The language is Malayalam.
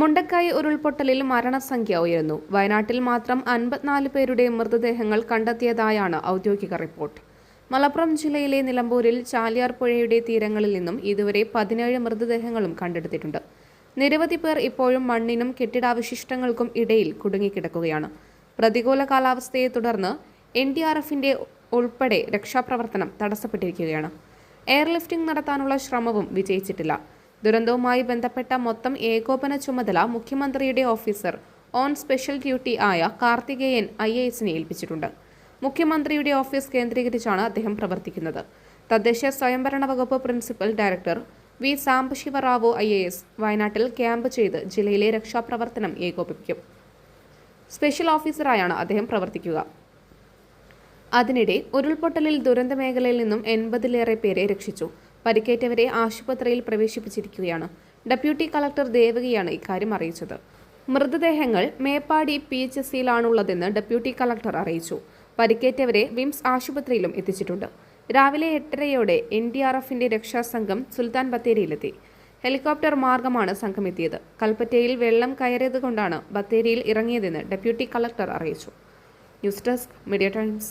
മുണ്ടക്കായി ഉരുൾപൊട്ടലിൽ മരണസംഖ്യ ഉയരുന്നു. വയനാട്ടിൽ മാത്രം അൻപത്തിനാല് പേരുടെ മൃതദേഹങ്ങൾ കണ്ടെത്തിയതായാണ് ഔദ്യോഗിക റിപ്പോർട്ട്. മലപ്പുറം ജില്ലയിലെ നിലമ്പൂരിൽ ചാലിയാർ പുഴയുടെ തീരങ്ങളിൽ നിന്നും ഇതുവരെ പതിനേഴ് മൃതദേഹങ്ങളും കണ്ടെടുത്തിട്ടുണ്ട്. നിരവധി പേർ ഇപ്പോഴും മണ്ണിനും കെട്ടിടാവശിഷ്ടങ്ങൾക്കും ഇടയിൽ കുടുങ്ങിക്കിടക്കുകയാണ്. പ്രതികൂല കാലാവസ്ഥയെ തുടർന്ന് എൻ ഡി ആർ എഫിന്റെ ഉൾപ്പെടെ രക്ഷാപ്രവർത്തനം തടസ്സപ്പെട്ടിരിക്കുകയാണ്. എയർലിഫ്റ്റിംഗ് നടത്താനുള്ള ശ്രമവും വിജയിച്ചിട്ടില്ല. ദുരന്തവുമായി ബന്ധപ്പെട്ട മൊത്തം ഏകോപന ചുമതല മുഖ്യമന്ത്രിയുടെ ഓഫീസർ ഓൺ സ്പെഷ്യൽ ഡ്യൂട്ടി ആയ കാർത്തികേയൻ ഐ എ എസിനെ ഏൽപ്പിച്ചിട്ടുണ്ട്. മുഖ്യമന്ത്രിയുടെ ഓഫീസ് കേന്ദ്രീകരിച്ചാണ് അദ്ദേഹം പ്രവർത്തിക്കുന്നത്. തദ്ദേശ സ്വയംഭരണ വകുപ്പ് principal director V Sambasivarao I A S വയനാട്ടിൽ ക്യാമ്പ് ചെയ്ത് ജില്ലയിലെ രക്ഷാപ്രവർത്തനം ഏകോപിപ്പിക്കും. സ്പെഷ്യൽ ഓഫീസറായാണ് അദ്ദേഹം പ്രവർത്തിക്കുക. അതിനിടെ ഉരുൾപൊട്ടലിൽ ദുരന്ത മേഖലയിൽ നിന്നും എൺപതിലേറെ പേരെ രക്ഷിച്ചു. പരിക്കേറ്റവരെ ആശുപത്രിയിൽ പ്രവേശിപ്പിച്ചിരിക്കുകയാണ്. ഡെപ്യൂട്ടി കളക്ടർ ദേവകിയാണ് ഇക്കാര്യം അറിയിച്ചത്. മൃതദേഹങ്ങൾ മേപ്പാടി പി എച്ച് എസ് സിയിലാണുള്ളതെന്ന് ഡെപ്യൂട്ടി കളക്ടർ അറിയിച്ചു. പരിക്കേറ്റവരെ വിംസ് ആശുപത്രിയിലും എത്തിച്ചിട്ടുണ്ട്. രാവിലെ എട്ടരയോടെ എൻ ഡി ആർ എഫിന്റെ രക്ഷാസംഘം സുൽത്താൻ ബത്തേരിയിലെത്തി. ഹെലികോപ്റ്റർ മാർഗമാണ് സംഘം എത്തിയത് കൽപ്പറ്റയിൽ വെള്ളം കയറിയത് കൊണ്ടാണ് ബത്തേരിയിൽ ഇറങ്ങിയതെന്ന് ഡെപ്യൂട്ടി കളക്ടർ അറിയിച്ചു. News desk media times.